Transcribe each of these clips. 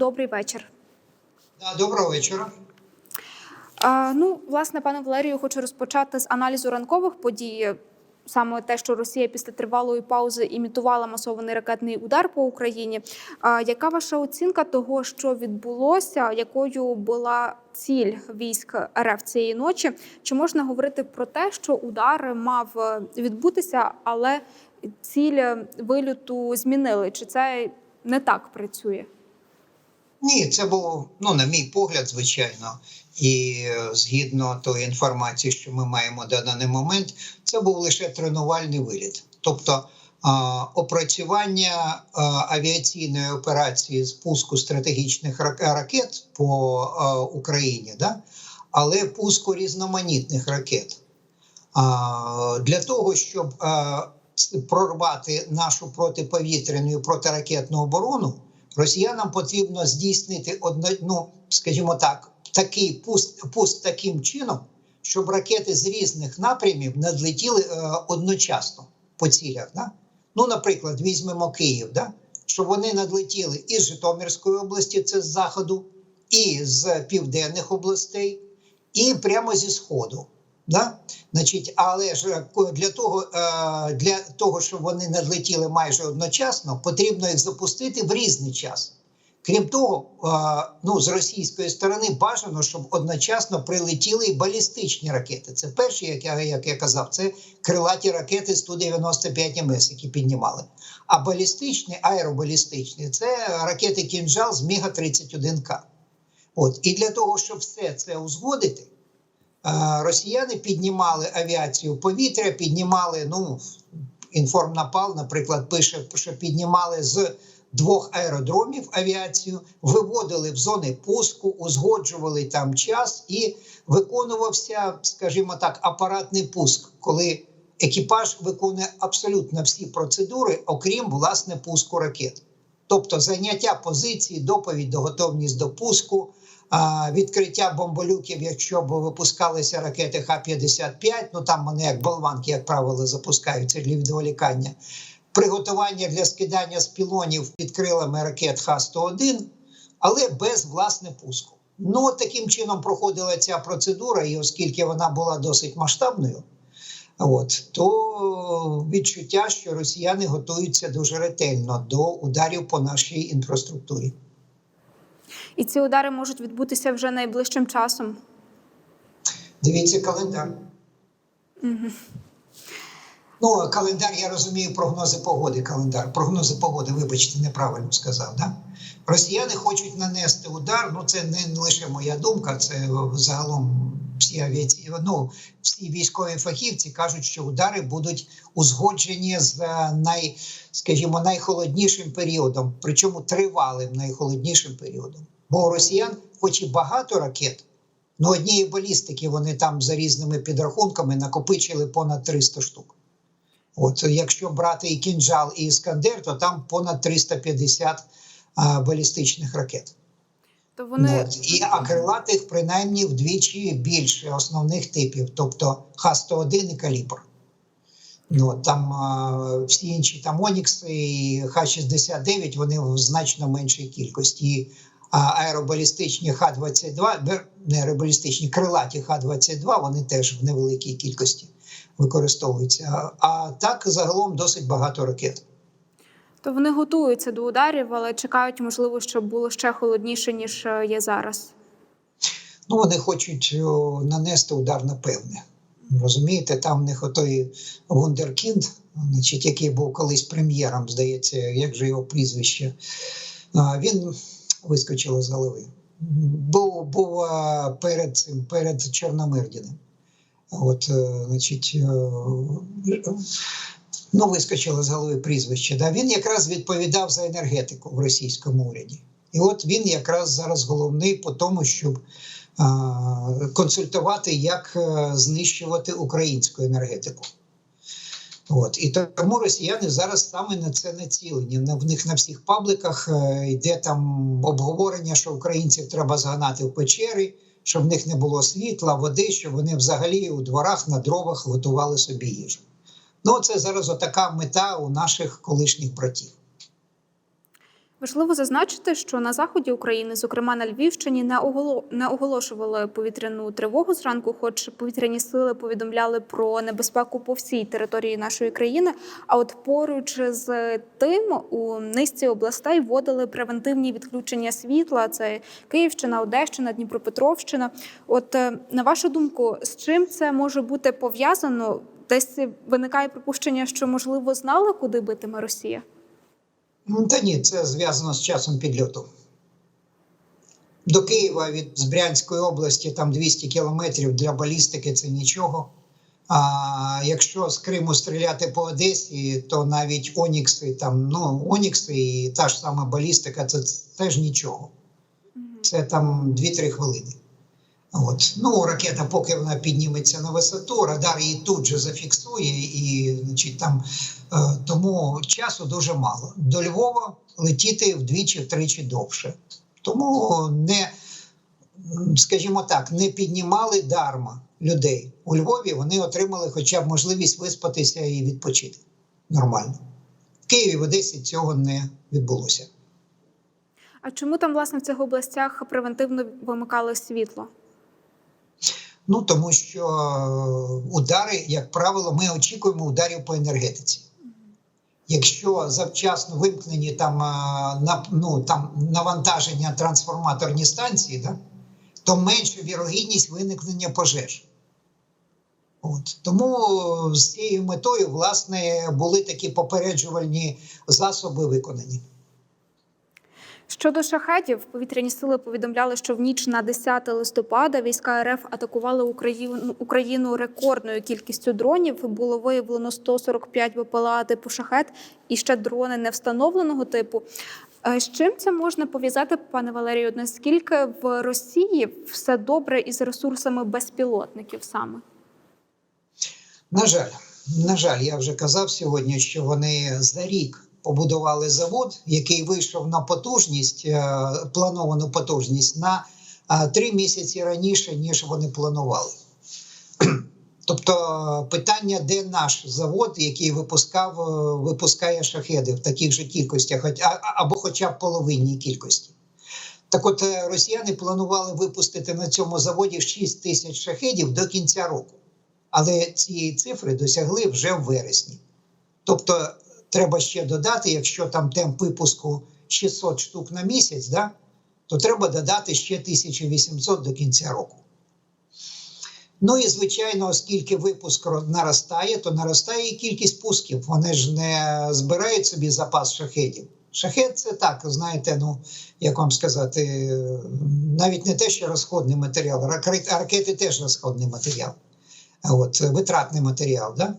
добрий вечір. Доброго вечора. А, ну, власне, пане Валерію, хочу розпочати з аналізу ранкових подій. Саме те, що Росія після тривалої паузи імітувала масований ракетний удар по Україні. А, яка ваша оцінка того, що відбулося? Якою була ціль військ РФ цієї ночі? Чи можна говорити про те, що удар мав відбутися, але ціль вильоту змінили? Чи це не так працює? Ні, це було, ну, на мій погляд, звичайно, і е, згідно тої інформації, що ми маємо на даний момент, це був лише тренувальний виліт. Тобто а, опрацювання а, авіаційної операції з пуску стратегічних рак- ракет по Україні, да? але пуску різноманітних ракет. Для того, щоб прорвати нашу протиповітряну і протиракетну оборону, росіянам потрібно здійснити одно, ну, скажімо так, такий пуск, пуск таким чином, щоб ракети з різних напрямів надлетіли е, одночасно по цілях. Да? Ну, наприклад, візьмемо Київ, да? щоб вони надлетіли із Житомирської області, це з заходу, і з південних областей, і прямо зі сходу. Да? Значить, але ж е, для того, е, для того, щоб вони надлетіли майже одночасно, потрібно їх запустити в різний час. Крім того, е, ну з російської сторони бажано, щоб одночасно прилетіли і балістичні ракети. Це перші, як я, як я казав, це крилаті ракети 195 МС, які піднімали. А балістичні, аеробалістичні це ракети кінжал з Міга 31 к От і для того, щоб все це узгодити. Росіяни піднімали авіацію повітря, піднімали, ну, інформнапал, наприклад, пише, що піднімали з двох аеродромів авіацію, виводили в зони пуску, узгоджували там час і виконувався, скажімо так, апаратний пуск, коли екіпаж виконує абсолютно всі процедури, окрім власне пуску ракет. Тобто заняття позиції, доповідь до готовність до пуску, відкриття бомболюків, якщо б випускалися ракети Х-55, ну там вони як болванки, як правило, запускаються для відволікання. Приготування для скидання з пілонів під крилами ракет Х-101, але без власне пуску. Ну, таким чином проходила ця процедура, і оскільки вона була досить масштабною, от, то відчуття, що росіяни готуються дуже ретельно до ударів по нашій інфраструктурі. І ці удари можуть відбутися вже найближчим часом. Дивіться календар. Ну, календар, я розумію, прогнози погоди. Календар, прогнози погоди, вибачте, неправильно сказав. Да? Росіяни хочуть нанести удар. Ну, це не лише моя думка, це загалом всі авіації, ну, всі військові фахівці кажуть, що удари будуть узгоджені з е, най, скажімо, найхолоднішим періодом, причому тривалим найхолоднішим періодом. Бо у росіян, хоч і багато ракет, ну однієї балістики вони там за різними підрахунками накопичили понад 300 штук. От якщо брати і кінжал, і іскандер, то там понад 350 а, балістичних ракет. То вони От. І а крилатих принаймні вдвічі більше основних типів, тобто Х-101 і калібр. Ну, там а, всі інші там Онікси і Х-69, вони в значно меншій кількості. І, аеробалістичні Х-22, не аеробалістичні крилаті Х-22, вони теж в невеликій кількості використовуються. А, так загалом досить багато ракет. то вони готуються до ударів, але чекають, можливо, щоб було ще холодніше ніж е, є зараз. Ну, вони хочуть о, нанести удар напевне. Розумієте, там в них отой Вундеркінд, значить, який був колись прем'єром, здається, як же його прізвище, він вискочив з голови. Був, був перед цим, перед Чорномирдіним. От, е, значить, е, ну, вискочило з голови прізвище. Да? Він якраз відповідав за енергетику в російському уряді. І от він якраз зараз головний по тому, щоб консультувати, як е, знищувати українську енергетику. От і тому росіяни зараз саме на це націлені. На в них на всіх пабликах е, йде там обговорення, що українців треба зганати в печери, щоб в них не було світла, води, щоб вони взагалі у дворах на дровах готували собі їжу. Ну, це зараз отака мета у наших колишніх братів. Важливо зазначити, що на заході України, зокрема на Львівщині, не оголо- не оголошували повітряну тривогу зранку, хоч повітряні сили повідомляли про небезпеку по всій території нашої країни. А от поруч з тим у низці областей вводили превентивні відключення світла. Це Київщина, Одещина, Дніпропетровщина. От е, на вашу думку, з чим це може бути пов'язано? Десь виникає припущення, що можливо знали, куди битиме Росія. Ну, Та ні, це зв'язано з часом підльоту. До Києва від з Брянської області там 200 кілометрів для балістики це нічого. А якщо з Криму стріляти по Одесі, то навіть Онікси, там, ну, Онікси і та ж сама балістика це теж нічого. Це там 2-3 хвилини. От. Ну, ракета, поки вона підніметься на висоту, радар її тут же зафіксує, і значить, там, е, тому часу дуже мало. До Львова летіти вдвічі-втричі довше. Тому не, скажімо так, не піднімали дарма людей. У Львові вони отримали хоча б можливість виспатися і відпочити нормально. В Києві, в Одесі цього не відбулося. А чому там, власне, в цих областях превентивно вимикали світло? Ну тому що е, удари, як правило, ми очікуємо ударів по енергетиці. Якщо завчасно вимкнені там, е, на, ну, там навантаження трансформаторні станції, да, то менша вірогідність виникнення пожеж. От. Тому з цією метою, власне, були такі попереджувальні засоби виконані. Щодо шахетів, повітряні сили повідомляли, що в ніч на 10 листопада війська РФ атакували Україну, Україну рекордною кількістю дронів. Було виявлено 145 БПЛА типу шахет і ще дрони невстановленого типу. Е, З чим це можна пов'язати, пане Валерію? Наскільки в Росії все добре із ресурсами безпілотників саме? На жаль, на жаль, я вже казав сьогодні, що вони за рік побудували завод, який вийшов на потужність, е, плановану потужність на е, три місяці раніше, ніж вони планували. Тобто питання, де наш завод, який випускав, е, випускає шахеди в таких же кількостях, або хоча б половинній кількості. Так от росіяни планували випустити на цьому заводі 6 тисяч шахедів до кінця року. Але цієї цифри досягли вже в вересні. Тобто, треба ще додати, якщо там темп випуску 600 штук на місяць, да, то треба додати ще 1800 до кінця року. Ну і звичайно, оскільки випуск наростає, то наростає і кількість пусків. Вони ж не збирають собі запас шахедів. Шахет це так, знаєте, ну як вам сказати, навіть не те, що розходний матеріал, ракети теж розходний матеріал. От, витратний матеріал. Да?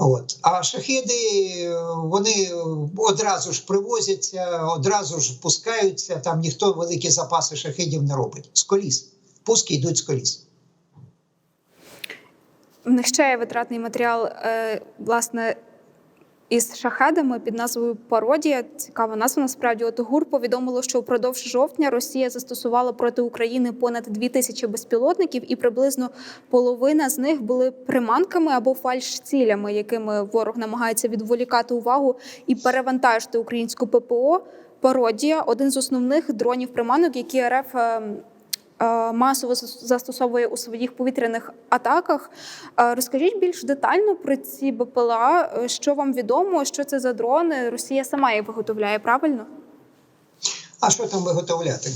От. А шахеди е, вони одразу ж привозяться, одразу ж пускаються. Там ніхто великі запаси шахідів не робить. З коліс. Пуски йдуть з коліс. В них ще є витратний матеріал, е, власне, із шахедами під назвою Пародія. Цікава назва. Насправді, от ГУР повідомило, що впродовж жовтня Росія застосувала проти України понад дві тисячі безпілотників, і приблизно половина з них були приманками або фальш-цілями, якими ворог намагається відволікати увагу і перевантажити українську ППО. Пародія один з основних дронів приманок, які РФ е, е, масово застосовує у своїх повітряних атаках. Е, Розкажіть більш детально про ці БПЛА, е, що вам відомо, що це за дрони. Росія сама їх виготовляє, правильно? А що там виготовляти?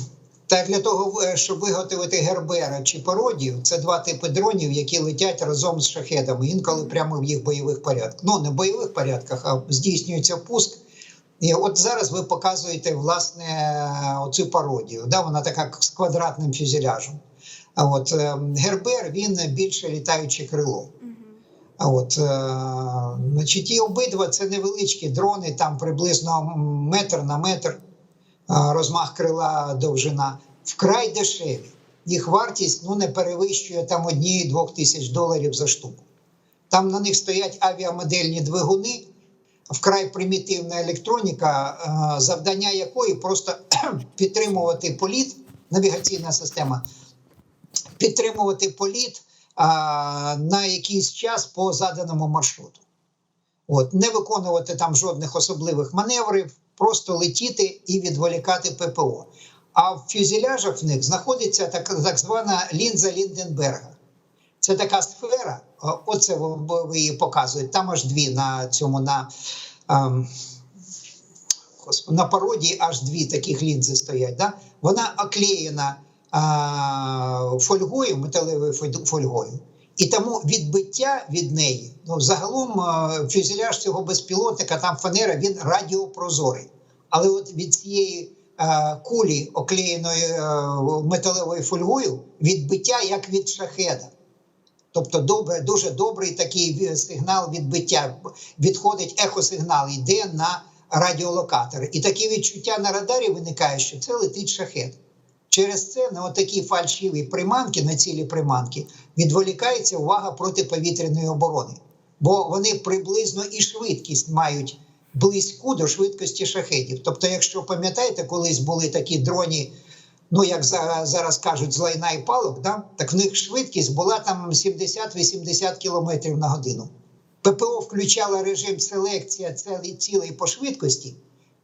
Та для того, е, щоб виготовити гербера чи пародію, це два типи дронів, які летять разом з шахедами, інколи прямо в їх бойових порядках. Ну не в бойових порядках, а здійснюється пуск. І от зараз ви показуєте власне оцю пародію. Да? Вона така з квадратним фюзеляжем. А от е, гербер він більше літаюче крило. А от, е, значить, і обидва це невеличкі дрони, там приблизно метр на метр розмах крила довжина, вкрай дешеві. Їх вартість ну, не перевищує там однієї-двох тисяч доларів за штуку. Там на них стоять авіамодельні двигуни, вкрай примітивна електроніка, е, завдання якої просто підтримувати політ, навігаційна система, підтримувати політ на якийсь час по заданому маршруту. От, не виконувати там жодних особливих маневрів, просто летіти і відволікати ППО. А в фюзеляжах в них знаходиться так, так звана лінза Лінденберга. Це така сфера, оце ви, її показуєте. Там аж дві на цьому на, ем, на породі аж дві таких лінзи стоять. Да? Вона оклеєна а, фольгою, металевою фольгою. І тому відбиття від неї, ну загалом а, фюзеляж цього безпілотника, там фанера, він радіопрозорий. Але от від цієї е, кулі, оклеєної е, металевою фольгою, відбиття як від шахеда. Тобто добре, дуже добрий такий сигнал відбиття. Відходить ехосигнал, йде на радіолокатор. І таке відчуття на радарі виникає, що це летить шахет. Через це на отакі фальшиві приманки, на цілі приманки, відволікається увага протиповітряної оборони. Бо вони приблизно і швидкість мають близьку до швидкості шахедів. Тобто, якщо пам'ятаєте, колись були такі дроні, ну як за- зараз кажуть, з лайна і палок, да? так в них швидкість була там 70-80 км на годину. ППО включала режим селекція цілей- цілей по швидкості,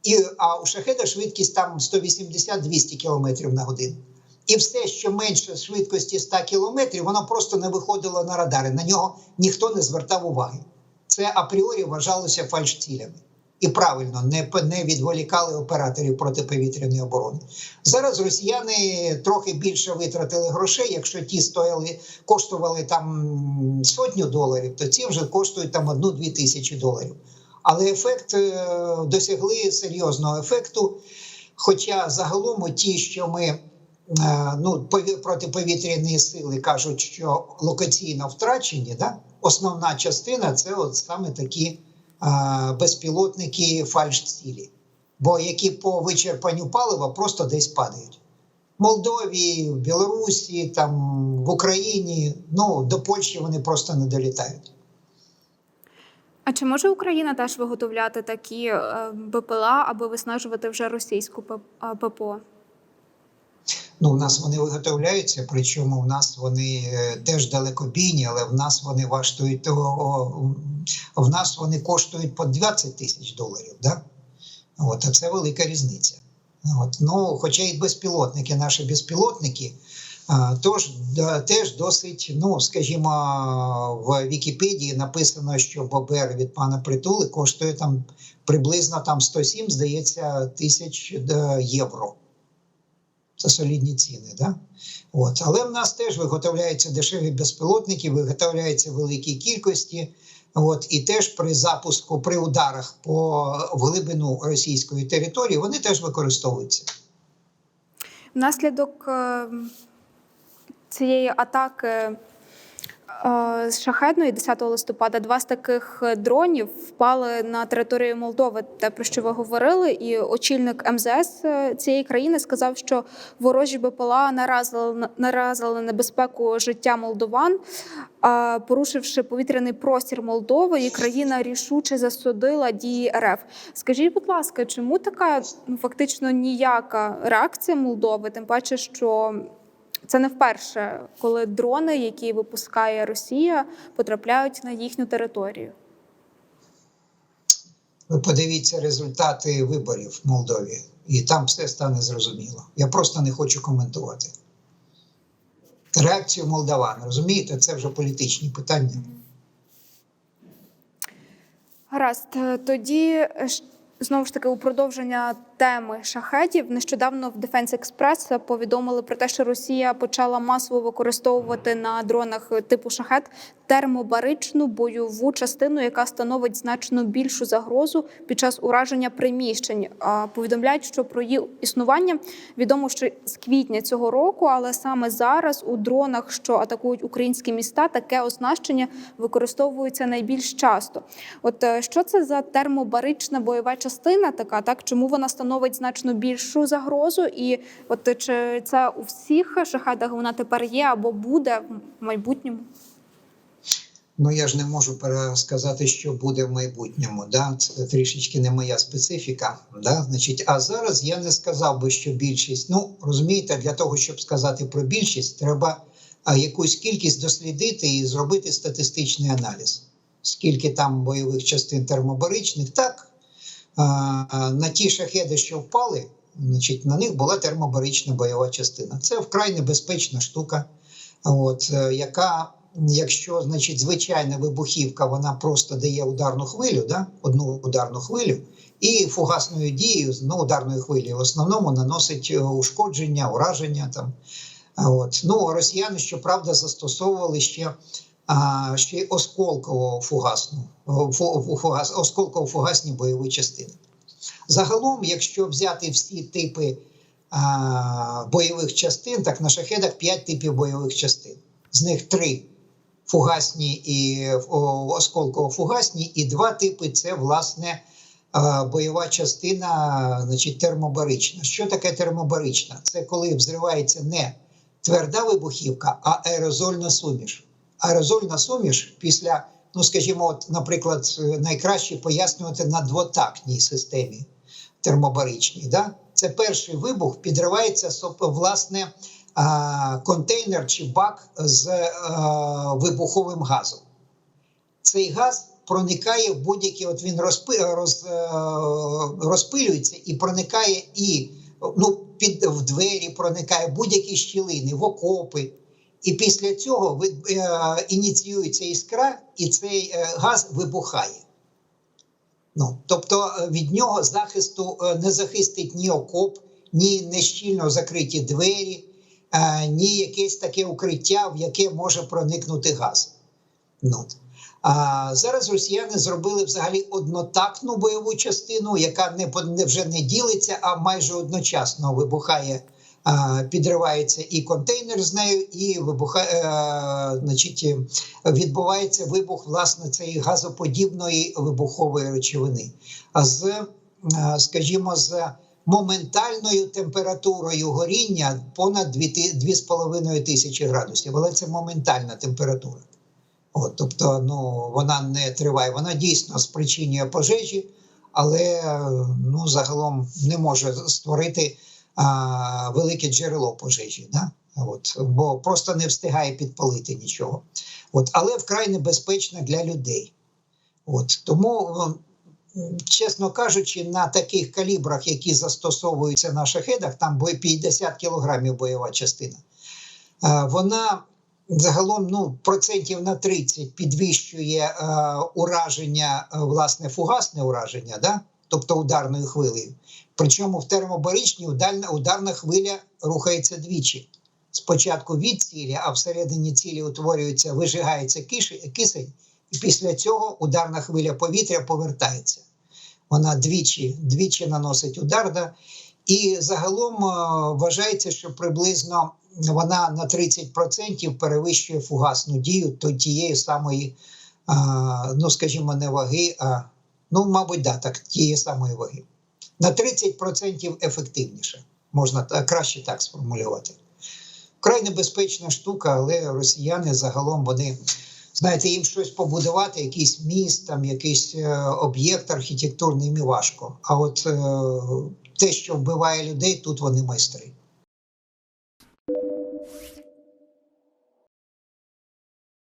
і, а у шахеда швидкість там 180-200 км на годину. І все, що менше швидкості 100 км, воно просто не виходило на радари. На нього ніхто не звертав уваги. Це апріорі вважалося фальшцілями. І правильно не, не відволікали операторів протиповітряної оборони. Зараз росіяни трохи більше витратили грошей. Якщо ті стояли, коштували там сотню доларів, то ці вже коштують там одну-дві тисячі доларів. Але ефект е, досягли серйозного ефекту. Хоча загалом ті, що ми е, ну, протиповітряні сили кажуть, що локаційно втрачені, да? основна частина це от саме такі безпілотники фальш-цілі, бо які по вичерпанню палива просто десь падають. В Молдові, в Білорусі, там, в Україні, ну до Польщі вони просто не долітають. А чи може Україна теж виготовляти такі е, БПЛА, аби виснажувати вже російську ППО? Ну, в нас вони виготовляються, причому в нас вони е, теж далекобійні, але в нас вони вартують того, в нас вони коштують по 20 тисяч доларів. Да? От, а це велика різниця. От, ну, хоча і безпілотники, наші безпілотники, тож, теж досить, ну, скажімо, в Вікіпедії написано, що ББР від пана Притули коштує там приблизно там 107, здається, тисяч е, євро. Це солідні ціни, да? От. Але в нас теж виготовляються дешеві безпілотники, виготовляються в великій кількості. От, і теж при запуску, при ударах по глибину російської території вони теж використовуються. Внаслідок е, цієї атаки з шахедної 10 листопада два з таких дронів впали на територію Молдови, те про що ви говорили. І очільник МЗС е, цієї країни сказав, що ворожі БПЛА наразили, на- наразили небезпеку життя молдован, порушивши повітряний простір Молдови, і країна рішуче засудила дії РФ. Скажіть, будь ласка, чому така ну, фактично ніяка реакція Молдови? Тим паче, що це не вперше, коли дрони, які випускає Росія, потрапляють на їхню територію. Ви подивіться результати виборів в Молдові, і там все стане зрозуміло. Я просто не хочу коментувати. Реакцію молдаван, розумієте, це вже політичні питання. Гаразд, тоді знову ж таки у продовження теми шахетів. Нещодавно в Defense Express повідомили про те, що Росія почала масово використовувати на дронах типу шахет термобаричну бойову частину, яка становить значно більшу загрозу під час ураження приміщень. Повідомляють, що про її існування відомо ще з квітня цього року, але саме зараз у дронах, що атакують українські міста, таке оснащення використовується найбільш часто. От е, що це за термобарична бойова частина така? Так чому вона становить значно більшу загрозу? І от е, чи це у всіх шахедах вона тепер є або буде в майбутньому? Ну я ж не можу пересказати, що буде в майбутньому. Да? Це трішечки не моя специфіка. Да? Значить, а зараз я не сказав би, що більшість. Ну розумієте, для того, щоб сказати про більшість, треба якусь кількість дослідити і зробити статистичний аналіз. Скільки там бойових частин термобаричних, так на ті шахеди, що впали, значить, на них була термобарична бойова частина. Це вкрай небезпечна штука, от, е, яка, якщо значить, звичайна вибухівка, вона просто дає ударну хвилю, да? одну ударну хвилю, і фугасною дією ну, ударної хвилі в основному наносить е, ушкодження, ураження там. От. Ну, росіяни, щоправда, застосовували ще, а, ще осколково фугасну, фугас, осколково фугасні бойові частини. Загалом, якщо взяти всі типи а, бойових частин, так на шахедах 5 типів бойових частин. З них 3 фугасні і осколково фугасні, і два типи це власне а, бойова частина, значить, термобарична. Що таке термобарична? Це коли взривається не тверда вибухівка, а аерозольна суміш. Аерозольна суміш після, ну скажімо, от, наприклад, найкраще пояснювати на двотактній системі термобаричній. Да? Це перший вибух, підривається власне контейнер чи бак з вибуховим газом. Цей газ проникає в будь-які, от він розпи, роз, е, розпилюється і проникає і ну, під в двері, проникає будь-які щілини, в окопи. І після цього е, ініціюється іскра, і цей е, газ вибухає. Ну, Тобто від нього захисту не захистить ні окоп, ні нещільно закриті двері, е, ні якесь таке укриття, в яке може проникнути газ. Ну. А зараз росіяни зробили взагалі однотактну бойову частину, яка не, вже не ділиться, а майже одночасно вибухає, підривається і контейнер з нею, і вибухає, а, значить, відбувається вибух власне цієї газоподібної вибухової речовини. А з, скажімо, з моментальною температурою горіння понад 2,5 тисячі градусів. Але це моментальна температура. От, тобто, ну вона не триває, вона дійсно спричинює пожежі, але ну загалом не може створити а, велике джерело пожежі. Да? От, бо просто не встигає підпалити нічого. От, але вкрай небезпечна для людей. От, тому, чесно кажучи, на таких калібрах, які застосовуються на шахедах, там 50 кілограмів бойова частина, вона загалом ну, процентів на 30 підвищує е, ураження, е, власне, фугасне ураження, да? Тобто ударною хвилею. Причому в термобаричній ударна, ударна хвиля рухається двічі. Спочатку від цілі, а всередині цілі утворюється, вижигається кисень, і після цього ударна хвиля повітря повертається. Вона двічі двічі наносить удар. Да? І загалом е, вважається, що приблизно вона на 30% перевищує фугасну дію то тієї самої, ну скажімо, не ваги, а ну, мабуть, да, так, тієї самої ваги. На 30% ефективніше, можна краще так сформулювати. Вкрай небезпечна штука, але росіяни загалом вони. Знаєте, їм щось побудувати, якийсь міст, там якийсь е, об'єкт архітектурний їм важко. А от е, те, що вбиває людей, тут вони майстри.